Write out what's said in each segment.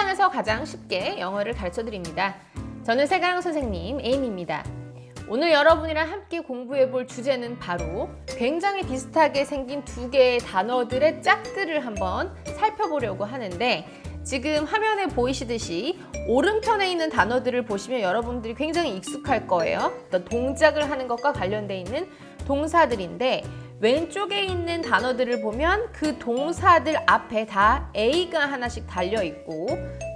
세상에서 가장 쉽게 영어를 가르쳐 드립니다. 저는 세강 선생님 에임입니다. 오늘 여러분이랑 함께 공부해 볼 주제는 바로 굉장히 비슷하게 생긴 두 개의 단어들의 짝들을 한번 살펴보려고 하는데 지금 화면에 보이시듯이 오른편에 있는 단어들을 보시면 여러분들이 굉장히 익숙할 거예요. 동작을 하는 것과 관련돼 있는 동사들인데 왼쪽에 있는 단어들을 보면 그 동사들 앞에 다 A가 하나씩 달려 있고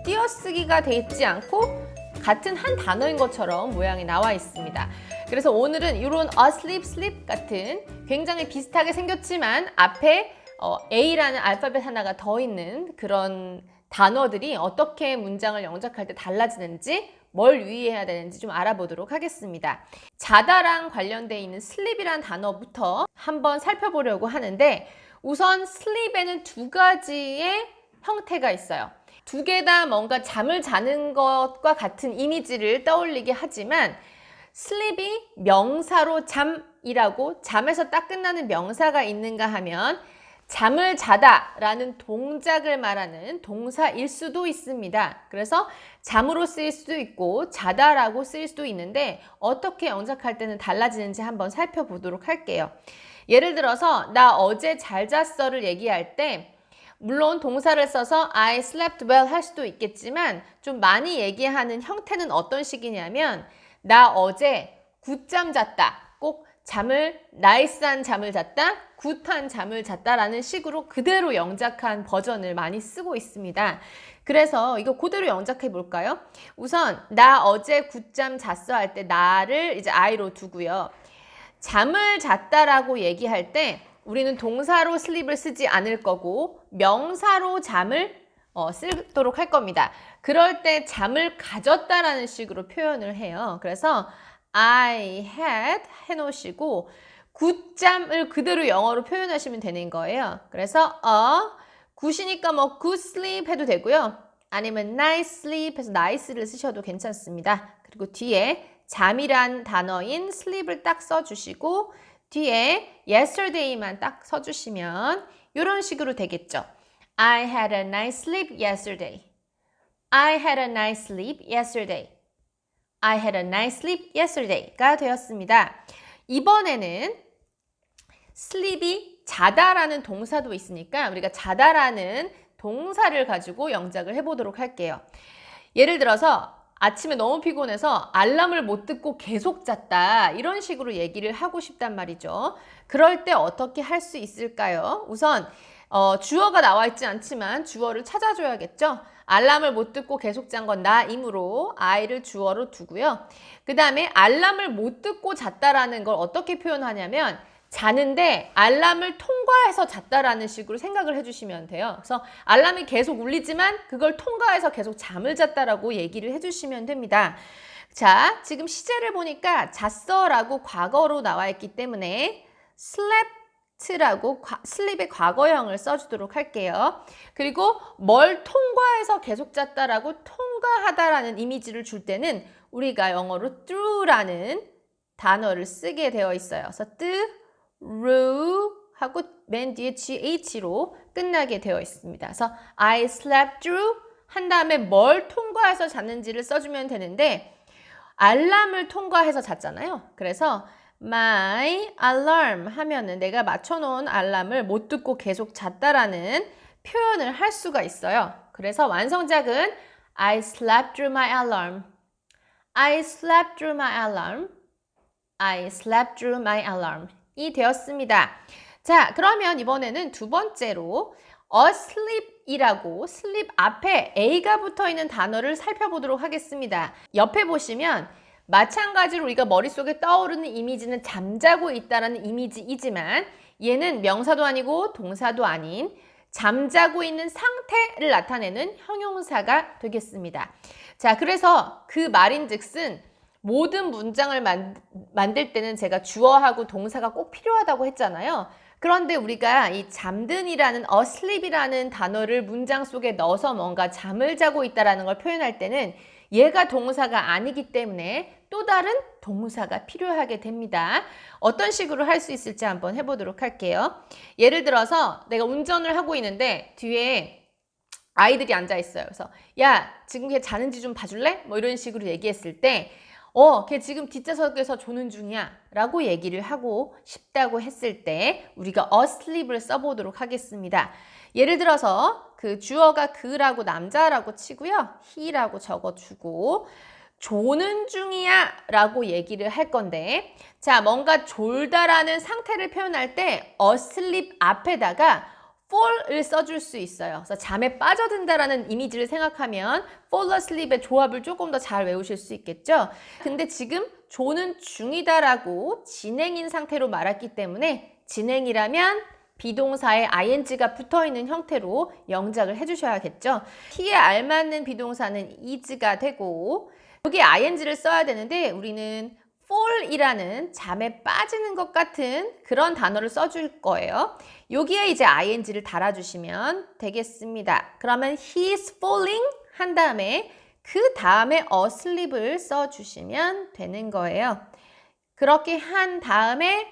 띄어쓰기가 돼 있지 않고 같은 한 단어인 것처럼 모양이 나와 있습니다. 그래서 오늘은 이런 asleep, sleep 같은 굉장히 비슷하게 생겼지만 앞에 어, A라는 알파벳 하나가 더 있는 그런 단어들이 어떻게 문장을 영작할 때 달라지는지 뭘 유의해야 되는지 좀 알아보도록 하겠습니다. 자다랑 관련돼 있는 sleep이란 단어부터 한번 살펴보려고 하는데 우선 sleep에는 두 가지의 형태가 있어요. 두 개 다 뭔가 잠을 자는 것과 같은 이미지를 떠올리게 하지만 sleep이 명사로 잠이라고 잠에서 딱 끝나는 명사가 있는가 하면 잠을 자다 라는 동작을 말하는 동사일 수도 있습니다. 그래서 잠으로 쓰일 수도 있고 자다 라고 쓰일 수도 있는데 어떻게 영작할 때는 달라지는지 한번 살펴보도록 할게요. 예를 들어서 나 어제 잘 잤어를 얘기할 때 물론 동사를 써서 I slept well 할 수도 있겠지만 좀 많이 얘기하는 형태는 어떤 식이냐면 나 어제 굿잠 잤다. 꼭 잠을 나이스한 잠을 잤다, 굿한 잠을 잤다라는 식으로 그대로 영작한 버전을 많이 쓰고 있습니다. 그래서 이거 그대로 영작해 볼까요? 우선 나 어제 굿잠 잤어 할 때 나를 이제 I로 두고요. 잠을 잤다라고 얘기할 때 우리는 동사로 슬립을 쓰지 않을 거고 명사로 잠을 어, 쓰도록 할 겁니다. 그럴 때 잠을 가졌다라는 식으로 표현을 해요. 그래서 I had 해놓으시고 굿잠을 그대로 영어로 표현하시면 되는 거예요. 그래서 어, 굿이니까 뭐 good sleep 해도 되고요. 아니면 nice sleep 해서 nice를 쓰셔도 괜찮습니다. 그리고 뒤에 잠이란 단어인 sleep을 딱 써주시고 뒤에 yesterday만 딱 써주시면 이런 식으로 되겠죠. I had a nice sleep yesterday. I had a nice sleep yesterday. I had a nice sleep yesterday가 되었습니다. 이번에는 sleep이 자다라는 동사도 있으니까 우리가 자다라는 동사를 가지고 영작을 해보도록 할게요. 예를 들어서 아침에 너무 피곤해서 알람을 못 듣고 계속 잤다. 이런 식으로 얘기를 하고 싶단 말이죠. 그럴 때 어떻게 할 수 있을까요? 우선 어, 주어가 나와 있지 않지만 주어를 찾아줘야겠죠. 알람을 못 듣고 계속 잔 건 나이므로 I를 주어로 두고요. 그 다음에 알람을 못 듣고 잤다라는 걸 어떻게 표현하냐면 자는데 알람을 통과해서 잤다라는 식으로 생각을 해주시면 돼요. 그래서 알람이 계속 울리지만 그걸 통과해서 계속 잠을 잤다라고 얘기를 해주시면 됩니다. 자, 지금 시제를 보니까 잤어라고 과거로 나와 있기 때문에 slept 라고 슬립의 과거형을 써주도록 할게요. 그리고 뭘 통과해서 계속 잤다라고 통과하다라는 이미지를 줄 때는 우리가 영어로 through라는 단어를 쓰게 되어 있어요. 그래서 through 하고 맨 뒤에 GH로 끝나게 되어 있습니다. 그래서 I slept through 한 다음에 뭘 통과해서 잤는지를 써주면 되는데 알람을 통과해서 잤잖아요. 그래서 my alarm 하면은 내가 맞춰놓은 알람을 못 듣고 계속 잤다라는 표현을 할 수가 있어요. 그래서 완성작은 I slept through my alarm. I slept through my alarm. I slept through my alarm. 이 되었습니다. 자, 그러면 이번에는 두 번째로 asleep이라고 sleep 앞에 A가 붙어 있는 단어를 살펴보도록 하겠습니다. 옆에 보시면 마찬가지로 우리가 머릿속에 떠오르는 이미지는 잠자고 있다라는 이미지이지만 얘는 명사도 아니고 동사도 아닌 잠자고 있는 상태를 나타내는 형용사가 되겠습니다. 자, 그래서 그 말인 즉슨 모든 문장을 만, 만들 때는 제가 주어하고 동사가 꼭 필요하다고 했잖아요. 그런데 우리가 이 잠든이라는 asleep이라는 단어를 문장 속에 넣어서 뭔가 잠을 자고 있다라는 걸 표현할 때는 얘가 동사가 아니기 때문에 또 다른 동사가 필요하게 됩니다. 어떤 식으로 할 수 있을지 한번 해보도록 할게요. 예를 들어서 내가 운전을 하고 있는데 뒤에 아이들이 앉아 있어요. 그래서 야 지금 걔 자는지 좀 봐줄래? 뭐 이런 식으로 얘기했을 때 어, 걔 지금 뒷좌석에서 조는 중이야. 라고 얘기를 하고 싶다고 했을 때 우리가 asleep을 써보도록 하겠습니다. 예를 들어서 그 주어가 그라고 남자라고 치고요. he라고 적어주고 조는 중이야 라고 얘기를 할 건데 자 뭔가 졸다라는 상태를 표현할 때 asleep 앞에다가 fall을 써줄 수 있어요. 그래서 잠에 빠져든다라는 이미지를 생각하면 fall asleep의 조합을 조금 더 잘 외우실 수 있겠죠. 근데 지금 조는 중이다라고 진행인 상태로 말했기 때문에 진행이라면 비동사에 ing가 붙어 있는 형태로 영작을 해주셔야겠죠. t에 알맞는 비동사는 is가 되고 여기 ing를 써야 되는데 우리는 fall이라는 잠에 빠지는 것 같은 그런 단어를 써줄 거예요. 여기에 이제 ing를 달아주시면 되겠습니다. 그러면 he's falling 한 다음에 그 다음에 asleep을 써주시면 되는 거예요. 그렇게 한 다음에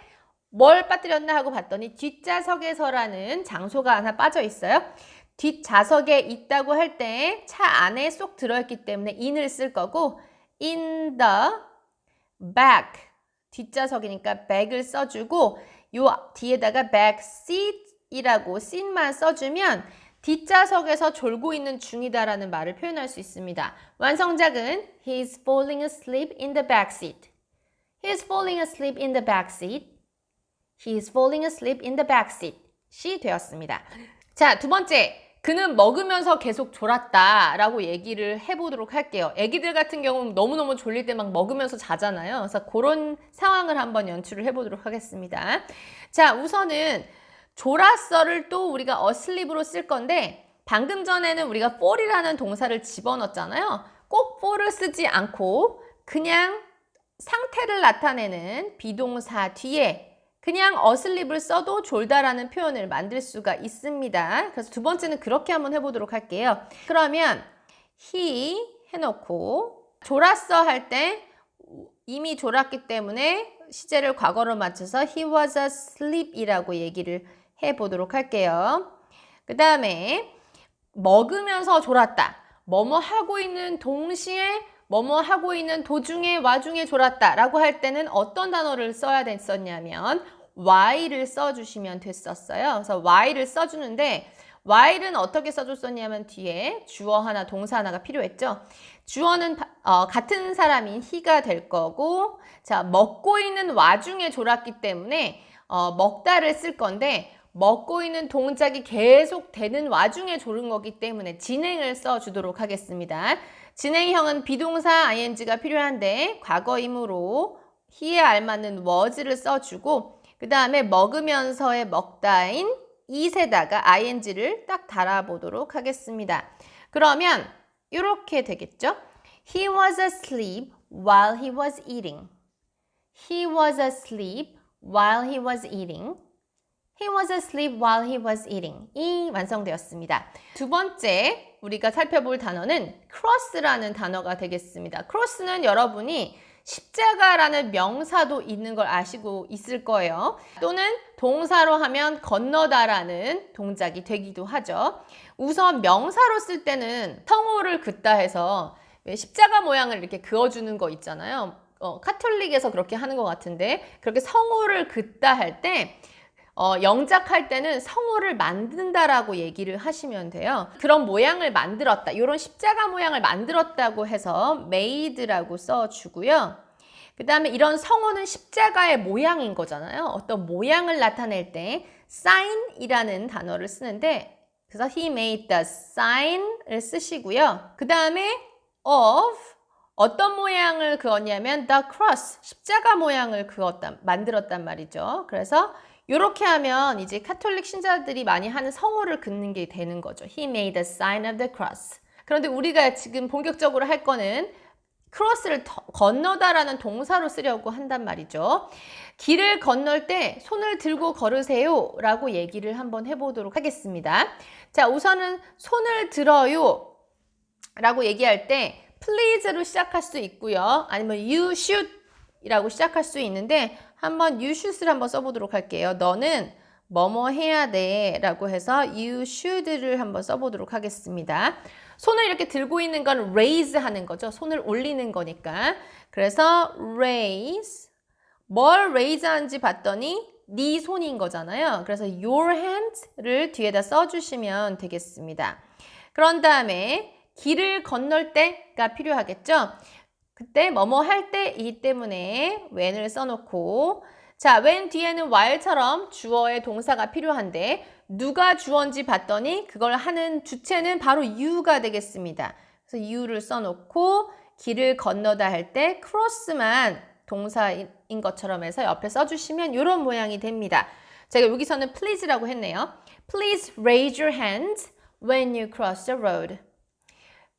뭘 빠뜨렸나 하고 봤더니 뒷좌석에서라는 장소가 하나 빠져 있어요. 뒷좌석에 있다고 할 때 차 안에 쏙 들어있기 때문에 in을 쓸 거고 in the back 뒷좌석이니까 back을 써주고 요 뒤에다가 back seat이라고 seat만 써주면 뒷좌석에서 졸고 있는 중이다라는 말을 표현할 수 있습니다. 완성작은 He's falling asleep in the back seat. He's falling asleep in the back seat. He's falling asleep in the back seat. 시 되었습니다. 자, 두 번째. 그는 먹으면서 계속 졸았다 라고 얘기를 해보도록 할게요. 애기들 같은 경우는 너무너무 졸릴 때 막 먹으면서 자잖아요. 그래서 그런 상황을 한번 연출을 해보도록 하겠습니다. 자, 우선은 졸았어를 또 우리가 asleep으로 쓸 건데 방금 전에는 우리가 fall이라는 동사를 집어넣었잖아요. 꼭 fall을 쓰지 않고 그냥 상태를 나타내는 비동사 뒤에 그냥 asleep을 써도 졸다라는 표현을 만들 수가 있습니다. 그래서 두 번째는 그렇게 한번 해보도록 할게요. 그러면 he 해놓고 졸았어 할 때 이미 졸았기 때문에 시제를 과거로 맞춰서 he was asleep 이라고 얘기를 해보도록 할게요. 그 다음에 먹으면서 졸았다. 뭐뭐 하고 있는 동시에 뭐뭐 하고 있는 도중에 와중에 졸았다 라고 할 때는 어떤 단어를 써야 됐었냐면 while을 써주시면 됐었어요. 그래서 while을 써주는데 while은 어떻게 써줬었냐면 뒤에 주어 하나 동사 하나가 필요했죠. 주어는 어, 같은 사람인 he가 될 거고 자 먹고 있는 와중에 졸았기 때문에 어, 먹다를 쓸 건데 먹고 있는 동작이 계속 되는 와중에 졸은 거기 때문에 진행을 써주도록 하겠습니다. 진행형은 비동사 ing가 필요한데 과거이므로 he에 알맞는 was를 써주고 그 다음에 먹으면서의 먹다인 it에다가 ing를 딱 달아보도록 하겠습니다. 그러면 이렇게 되겠죠? He was asleep while he was eating. He was asleep while he was eating. He was asleep while he was eating. 이 완성되었습니다. 두 번째 우리가 살펴볼 단어는 cross라는 단어가 되겠습니다. cross는 여러분이 십자가라는 명사도 있는 걸 아시고 있을 거예요. 또는 동사로 하면 건너다라는 동작이 되기도 하죠. 우선 명사로 쓸 때는 성호를 긋다 해서 왜 십자가 모양을 이렇게 그어주는 거 있잖아요. 어, 카톨릭에서 그렇게 하는 것 같은데 그렇게 성호를 긋다 할 때 어, 영작할 때는 성호를 만든다라고 얘기를 하시면 돼요. 그런 모양을 만들었다. 이런 십자가 모양을 만들었다고 해서 made라고 써주고요. 그 다음에 이런 성호는 십자가의 모양인 거잖아요. 어떤 모양을 나타낼 때 sign이라는 단어를 쓰는데 그래서 he made the sign을 쓰시고요. 그 다음에 of 어떤 모양을 그었냐면 the cross 십자가 모양을 그었다 만들었단 말이죠. 그래서 이렇게 하면 이제 카톨릭 신자들이 많이 하는 성호를 긋는 게 되는 거죠. He made the sign of the cross. 그런데 우리가 지금 본격적으로 할 거는 크로스를 건너다라는 동사로 쓰려고 한단 말이죠. 길을 건널 때 손을 들고 걸으세요 라고 얘기를 한번 해보도록 하겠습니다. 자, 우선은 손을 들어요 라고 얘기할 때 please로 시작할 수 있고요. 아니면 you should 이라고 시작할 수 있는데 한번 you should를 한번 써보도록 할게요. 너는 뭐뭐 해야 돼 라고 해서 you should를 한번 써보도록 하겠습니다. 손을 이렇게 들고 있는 건 raise 하는 거죠. 손을 올리는 거니까. 그래서 raise 뭘 raise 하는지 봤더니 네 손인 거잖아요. 그래서 your hand를 뒤에다 써주시면 되겠습니다. 그런 다음에 길을 건널 때가 필요하겠죠. 그때 뭐뭐 할 때이기 때문에 when을 써놓고 자, when 뒤에는 while처럼 주어의 동사가 필요한데 누가 주어인지 봤더니 그걸 하는 주체는 바로 you가 되겠습니다. 그래서 you를 써놓고 길을 건너다 할 때 cross만 동사인 것처럼 해서 옆에 써주시면 이런 모양이 됩니다. 제가 여기서는 please라고 했네요. Please raise your hand when you cross the road.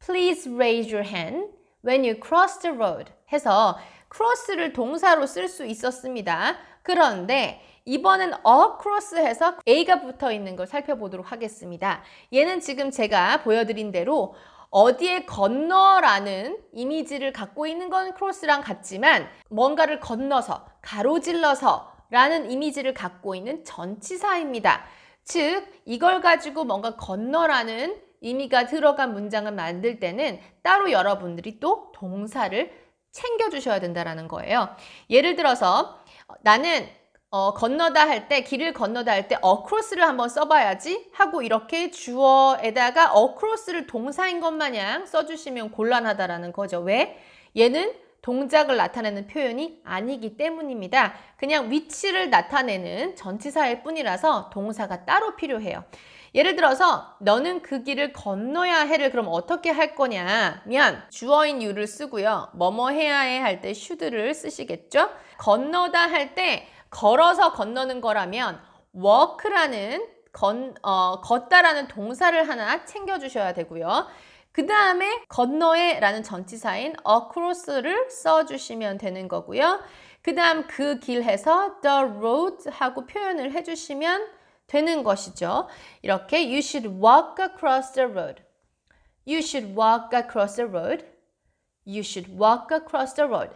Please raise your hand when you cross the road 해서 cross를 동사로 쓸 수 있었습니다. 그런데 이번엔 across 해서 A가 붙어 있는 걸 살펴보도록 하겠습니다. 얘는 지금 제가 보여드린 대로 어디에 건너라는 이미지를 갖고 있는 건 크로스랑 같지만 뭔가를 건너서 가로질러서 라는 이미지를 갖고 있는 전치사입니다. 즉 이걸 가지고 뭔가 건너라는 의미가 들어간 문장을 만들 때는 따로 여러분들이 또 동사를 챙겨주셔야 된다라는 거예요. 예를 들어서 나는 어, 건너다 할 때, 길을 건너다 할 때 across를 한번 써봐야지 하고 이렇게 주어에다가 across를 동사인 것 마냥 써주시면 곤란하다라는 거죠. 왜? 얘는 동작을 나타내는 표현이 아니기 때문입니다. 그냥 위치를 나타내는 전치사일 뿐이라서 동사가 따로 필요해요. 예를 들어서 너는 그 길을 건너야 해를 그럼 어떻게 할 거냐면 주어인 you를 쓰고요. 뭐뭐 해야 해 할 때 should를 쓰시겠죠? 건너다 할 때 걸어서 건너는 거라면 walk라는 건, 어, 걷다라는 동사를 하나 챙겨주셔야 되고요. 그 다음에 건너에 라는 전치사인 across를 써주시면 되는 거고요. 그 다음 그 길 해서 the road 하고 표현을 해주시면 되는 것이죠. 이렇게 you should walk across the road. You should walk across the road. You should walk across the road.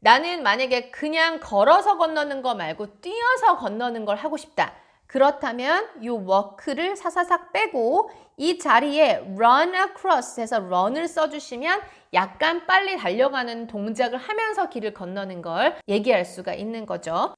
나는 만약에 그냥 걸어서 건너는 거 말고 뛰어서 건너는 걸 하고 싶다. 그렇다면 이 walk를 사사삭 빼고 이 자리에 run across 해서 run을 써주시면 약간 빨리 달려가는 동작을 하면서 길을 건너는 걸 얘기할 수가 있는 거죠.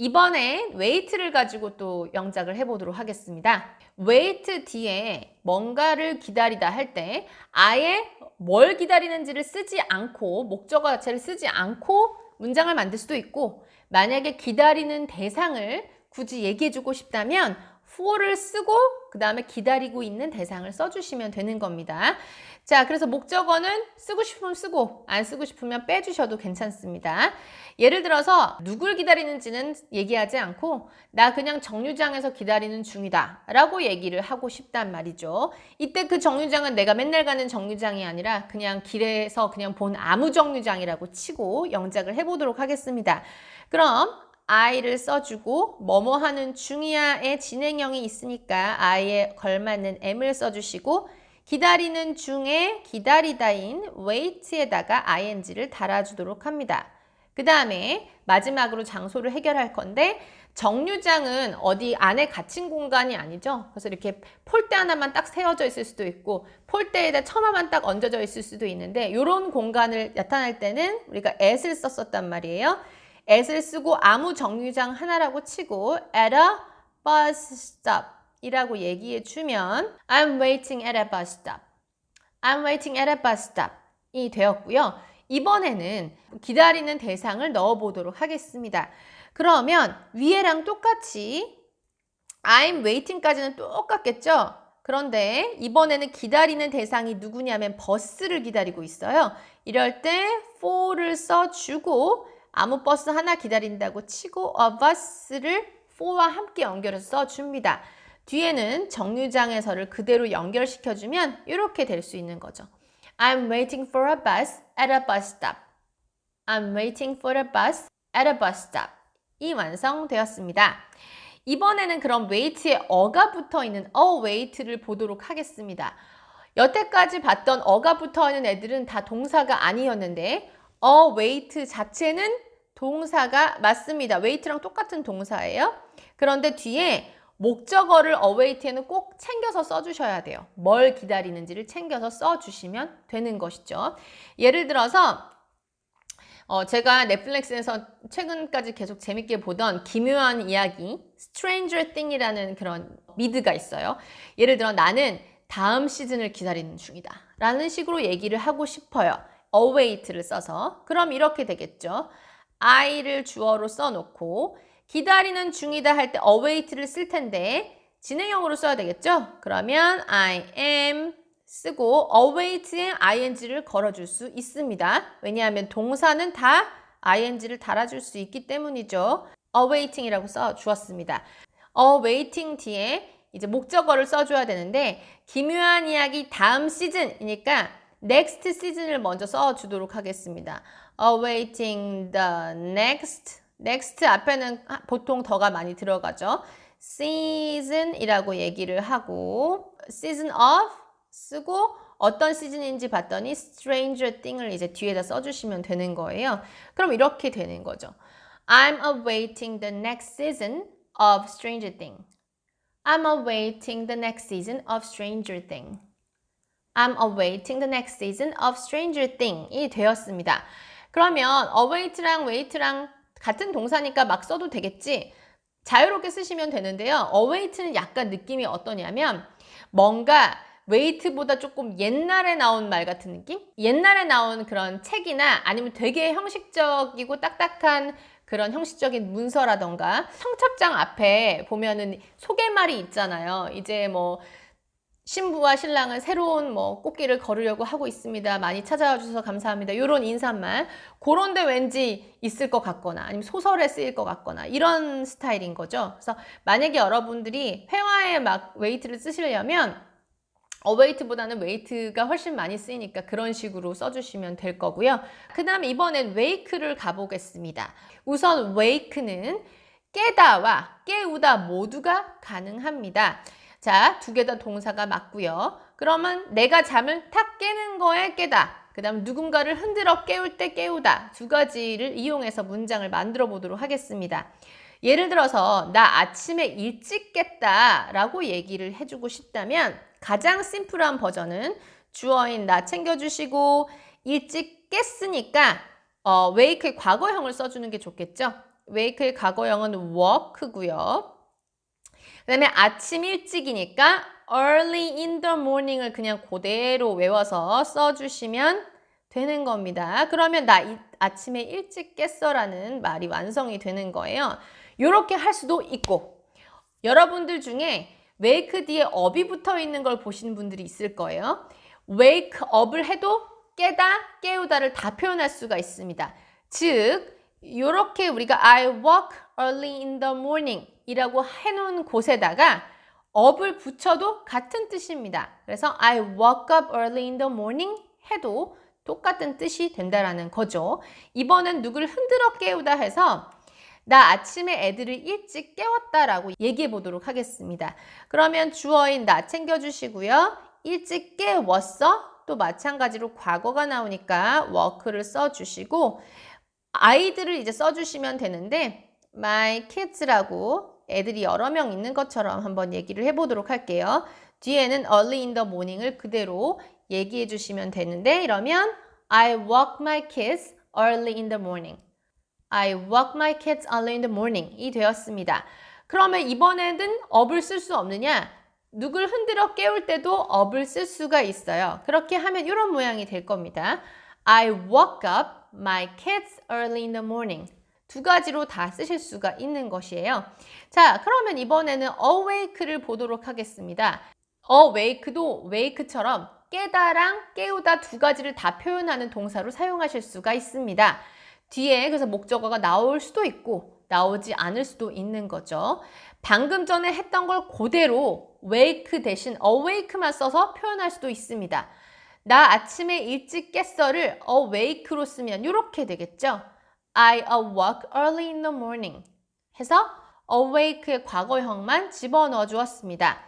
이번엔 웨이트를 가지고 또 영작을 해보도록 하겠습니다. 웨이트 뒤에 뭔가를 기다리다 할 때 아예 뭘 기다리는지를 쓰지 않고 목적어 자체를 쓰지 않고 문장을 만들 수도 있고 만약에 기다리는 대상을 굳이 얘기해주고 싶다면 for를 쓰고 그 다음에 기다리고 있는 대상을 써주시면 되는 겁니다. 자, 그래서 목적어는 쓰고 싶으면 쓰고 안 쓰고 싶으면 빼주셔도 괜찮습니다. 예를 들어서 누굴 기다리는지는 얘기하지 않고 나 그냥 정류장에서 기다리는 중이다 라고 얘기를 하고 싶단 말이죠. 이때 그 정류장은 내가 맨날 가는 정류장이 아니라 그냥 길에서 그냥 본 아무 정류장이라고 치고 영작을 해보도록 하겠습니다. 그럼 I를 써주고 뭐뭐 하는 중이야의 진행형이 있으니까 I에 걸맞는 M을 써주시고 기다리는 중에 기다리다인 wait에다가 ing를 달아주도록 합니다. 그 다음에 마지막으로 장소를 해결할 건데 정류장은 어디 안에 갇힌 공간이 아니죠. 그래서 이렇게 폴대 하나만 딱 세워져 있을 수도 있고 폴대에다 처마만 딱 얹어져 있을 수도 있는데 이런 공간을 나타낼 때는 우리가 at을 썼었단 말이에요. At을 쓰고 아무 정류장 하나라고 치고 at a bus stop 이라고 얘기해 주면 I'm waiting at a bus stop. I'm waiting at a bus stop 이 되었고요. 이번에는 기다리는 대상을 넣어 보도록 하겠습니다. 그러면 위에랑 똑같이 I'm waiting까지는 똑같겠죠? 그런데 이번에는 기다리는 대상이 누구냐면 버스를 기다리고 있어요. 이럴 때 for를 써주고 아무 버스 하나 기다린다고 치고 a bus를 for와 함께 연결해서 써줍니다. 뒤에는 정류장에서를 그대로 연결시켜주면 이렇게 될 수 있는 거죠. I'm waiting for a bus at a bus stop. I'm waiting for a bus at a bus stop. 이 완성되었습니다. 이번에는 그럼 wait에 어가 붙어 있는 await를 보도록 하겠습니다. 여태까지 봤던 어가 붙어 있는 애들은 다 동사가 아니었는데 await 자체는 동사가 맞습니다. wait랑 똑같은 동사예요. 그런데 뒤에 목적어를 await에는 꼭 챙겨서 써주셔야 돼요. 뭘 기다리는지를 챙겨서 써주시면 되는 것이죠. 예를 들어서 어, 제가 넷플릭스에서 최근까지 계속 재밌게 보던 기묘한 이야기 Stranger Thing이라는 그런 미드가 있어요. 예를 들어 나는 다음 시즌을 기다리는 중이다. 라는 식으로 얘기를 하고 싶어요. await를 써서. 그럼 이렇게 되겠죠. I를 주어로 써놓고 기다리는 중이다 할 때 await를 쓸 텐데 진행형으로 써야 되겠죠? 그러면 I am 쓰고 await에 ing를 걸어줄 수 있습니다. 왜냐하면 동사는 다 ing를 달아줄 수 있기 때문이죠. awaiting이라고 써 주었습니다. awaiting 뒤에 이제 목적어를 써줘야 되는데 기묘한 이야기 다음 시즌이니까 next 시즌을 먼저 써주도록 하겠습니다. awaiting the next next 앞에는 보통 더가 많이 들어가죠. season이라고 얘기를 하고 season of 쓰고 어떤 시즌인지 봤더니 Stranger Thing을 이제 뒤에다 써주시면 되는 거예요. 그럼 이렇게 되는 거죠. I'm awaiting the next season of Stranger Thing. I'm awaiting the next season of Stranger Thing. I'm awaiting the next season of Stranger Thing이 되었습니다. 그러면 await랑 wait랑 같은 동사니까 막 써도 되겠지? 자유롭게 쓰시면 되는데요. await는 약간 느낌이 어떠냐면 뭔가 웨이트보다 조금 옛날에 나온 말 같은 느낌? 옛날에 나온 그런 책이나 아니면 되게 형식적이고 딱딱한 그런 형식적인 문서라던가 성첩장 앞에 보면은 소개말이 있잖아요. 이제 뭐 신부와 신랑은 새로운 뭐 꽃길을 걸으려고 하고 있습니다. 많이 찾아와 주셔서 감사합니다. 이런 인사말 그런데 왠지 있을 것 같거나 아니면 소설에 쓰일 것 같거나 이런 스타일인 거죠. 그래서 만약에 여러분들이 회화에 막 웨이트를 쓰시려면 어웨이트보다는 웨이트가 훨씬 많이 쓰이니까 그런 식으로 써주시면 될 거고요. 그 다음에 이번엔 웨이크를 가보겠습니다. 우선 웨이크는 깨다와 깨우다 모두가 가능합니다. 자, 두 개 다 동사가 맞고요. 그러면 내가 잠을 탁 깨는 거에 깨다. 그 다음 누군가를 흔들어 깨울 때 깨우다. 두 가지를 이용해서 문장을 만들어 보도록 하겠습니다. 예를 들어서 나 아침에 일찍 깼다 라고 얘기를 해주고 싶다면 가장 심플한 버전은 주어인 나 챙겨주시고 일찍 깼으니까 어, wake의 과거형을 써주는 게 좋겠죠. wake의 과거형은 walk고요. 그 다음에 아침 일찍이니까 early in the morning을 그냥 그대로 외워서 써주시면 되는 겁니다. 그러면 나 이, 아침에 일찍 깼어라는 말이 완성이 되는 거예요. 이렇게 할 수도 있고 여러분들 중에 wake 뒤에 up이 붙어 있는 걸 보시는 분들이 있을 거예요. wake up을 해도 깨다, 깨우다를 다 표현할 수가 있습니다. 즉, 이렇게 우리가 I walk early in the morning 이라고 해놓은 곳에다가 up을 붙여도 같은 뜻입니다. 그래서 I woke up early in the morning 해도 똑같은 뜻이 된다라는 거죠. 이번엔 누굴 흔들어 깨우다 해서 나 아침에 애들을 일찍 깨웠다라고 얘기해 보도록 하겠습니다. 그러면 주어인 나 챙겨주시고요. 일찍 깨웠어? 또 마찬가지로 과거가 나오니까 work를 써주시고 아이들을 이제 써주시면 되는데 my kids라고 애들이 여러 명 있는 것처럼 한번 얘기를 해보도록 할게요. 뒤에는 early in the morning을 그대로 얘기해 주시면 되는데 이러면 I walk my kids early in the morning. I walk my kids early in the morning 이 되었습니다. 그러면 이번에는 up을 쓸 수 없느냐? 누굴 흔들어 깨울 때도 up을 쓸 수가 있어요. 그렇게 하면 이런 모양이 될 겁니다. I woke up my kids early in the morning. 두 가지로 다 쓰실 수가 있는 것이에요. 자, 그러면 이번에는 awake를 보도록 하겠습니다. awake도 wake처럼 깨다랑 깨우다 두 가지를 다 표현하는 동사로 사용하실 수가 있습니다. 뒤에 그래서 목적어가 나올 수도 있고 나오지 않을 수도 있는 거죠. 방금 전에 했던 걸 그대로 wake 대신 awake만 써서 표현할 수도 있습니다. 나 아침에 일찍 깼어를 awake로 쓰면 이렇게 되겠죠. I awoke early in the morning 해서 awake의 과거형만 집어넣어 주었습니다.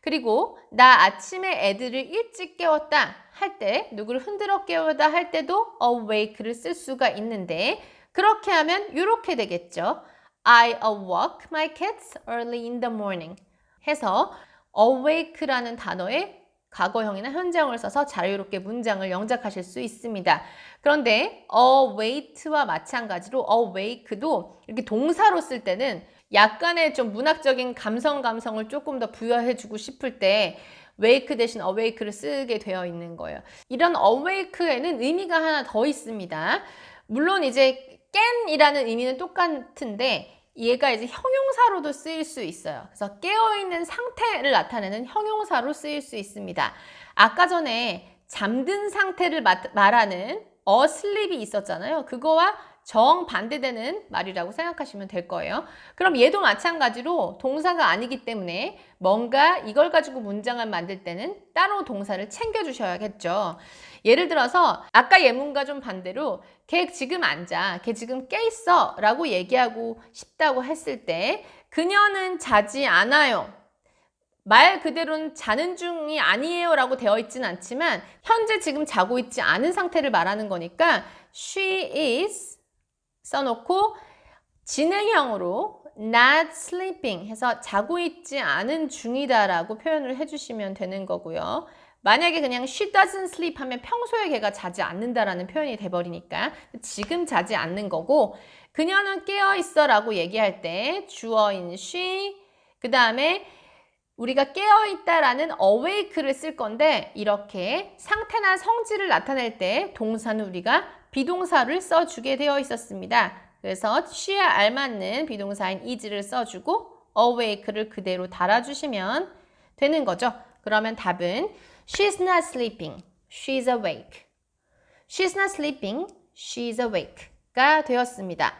그리고 나 아침에 애들을 일찍 깨웠다 할 때 누구를 흔들어 깨우다 할 때도 awake를 쓸 수가 있는데 그렇게 하면 이렇게 되겠죠. I awoke my kids early in the morning. 해서 awake라는 단어에 과거형이나 현재형을 써서 자유롭게 문장을 영작하실 수 있습니다. 그런데 await와 마찬가지로 awake도 이렇게 동사로 쓸 때는 약간의 좀 문학적인 감성 감성을 조금 더 부여해주고 싶을 때 wake 대신 awake를 쓰게 되어 있는 거예요. 이런 awake에는 의미가 하나 더 있습니다. 물론 이제 깬이라는 의미는 똑같은데 얘가 이제 형용사로도 쓰일 수 있어요. 그래서 깨어있는 상태를 나타내는 형용사로 쓰일 수 있습니다. 아까 전에 잠든 상태를 마- 말하는 asleep이 있었잖아요. 그거와 정반대되는 말이라고 생각하시면 될 거예요. 그럼 얘도 마찬가지로 동사가 아니기 때문에 뭔가 이걸 가지고 문장을 만들 때는 따로 동사를 챙겨주셔야겠죠. 예를 들어서 아까 예문과 좀 반대로 걔 지금 앉아, 걔 지금 깨 있어 라고 얘기하고 싶다고 했을 때 그녀는 자지 않아요. 말 그대로는 자는 중이 아니에요 라고 되어 있진 않지만 현재 지금 자고 있지 않은 상태를 말하는 거니까 she is 써놓고 진행형으로 not sleeping 해서 자고 있지 않은 중이다 라고 표현을 해주시면 되는 거고요. 만약에 그냥 she doesn't sleep 하면 평소에 걔가 자지 않는다라는 표현이 돼버리니까 지금 자지 않는 거고 그녀는 깨어 있어 라고 얘기할 때 주어인 she 그 다음에 우리가 깨어 있다라는 awake를 쓸 건데 이렇게 상태나 성질을 나타낼 때 동사는 우리가 비동사를 써주게 되어 있었습니다. 그래서 she에 알맞는 비동사인 is를 써주고 awake를 그대로 달아주시면 되는 거죠. 그러면 답은 She's not sleeping. She's awake. She's not sleeping. She's awake가 되었습니다.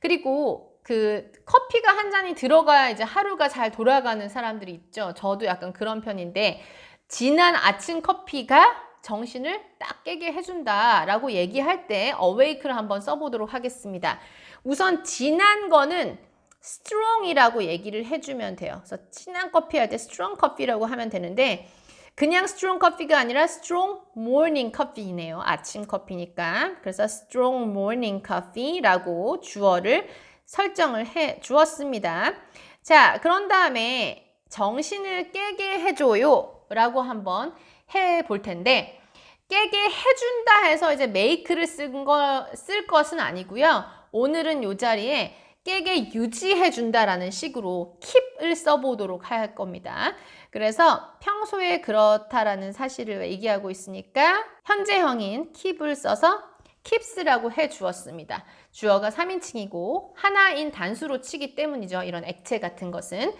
그리고 그 커피가 한 잔이 들어가야 이제 하루가 잘 돌아가는 사람들이 있죠. 저도 약간 그런 편인데 진한 아침 커피가 정신을 딱 깨게 해준다라고 얘기할 때 awake를 한번 써보도록 하겠습니다. 우선 진한 거는 strong이라고 얘기를 해주면 돼요. 그래서 진한 커피 할 때 strong 커피라고 하면 되는데 그냥 strong 커피가 아니라 strong morning coffee네요. 아침 커피니까. 그래서 strong morning coffee라고 주어를 설정을 해 주었습니다. 자, 그런 다음에 정신을 깨게 해줘요 라고 한번 해 볼 텐데 깨게 해준다 해서 이제 make를 쓴 거, 쓸 것은 아니고요. 오늘은 이 자리에 깨게 유지해준다라는 식으로 keep을 써보도록 할 겁니다. 그래서 평소에 그렇다라는 사실을 얘기하고 있으니까 현재형인 keep을 써서 keeps라고 해 주었습니다. 주어가 3인칭이고 하나인 단수로 치기 때문이죠. 이런 액체 같은 것은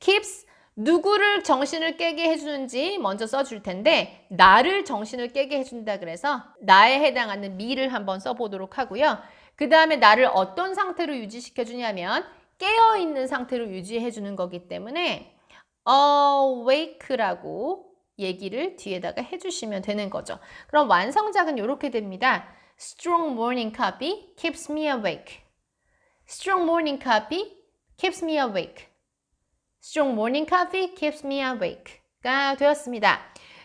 keeps 누구를 정신을 깨게 해주는지 먼저 써줄 텐데 나를 정신을 깨게 해준다 그래서 나에 해당하는 me를 한번 써보도록 하고요. 그 다음에 나를 어떤 상태로 유지시켜 주냐면 깨어 있는 상태로 유지해 주는 거기 때문에 awake라고 얘기를 뒤에다가 해주시면 되는 거죠. 그럼 완성작은 이렇게 됩니다. Strong morning coffee keeps me awake. Strong morning coffee keeps me awake. Strong morning coffee keeps me awake가 되었습니다.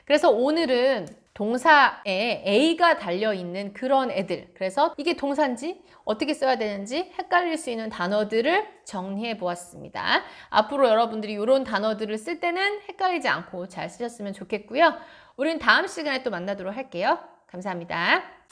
그래서 오늘은 동사에 A가 달려있는 그런 애들. 그래서 이게 동사인지 어떻게 써야 되는지 헷갈릴 수 있는 단어들을 정리해 보았습니다. 앞으로 여러분들이 이런 단어들을 쓸 때는 헷갈리지 않고 잘 쓰셨으면 좋겠고요. 우리는 다음 시간에 또 만나도록 할게요. 감사합니다.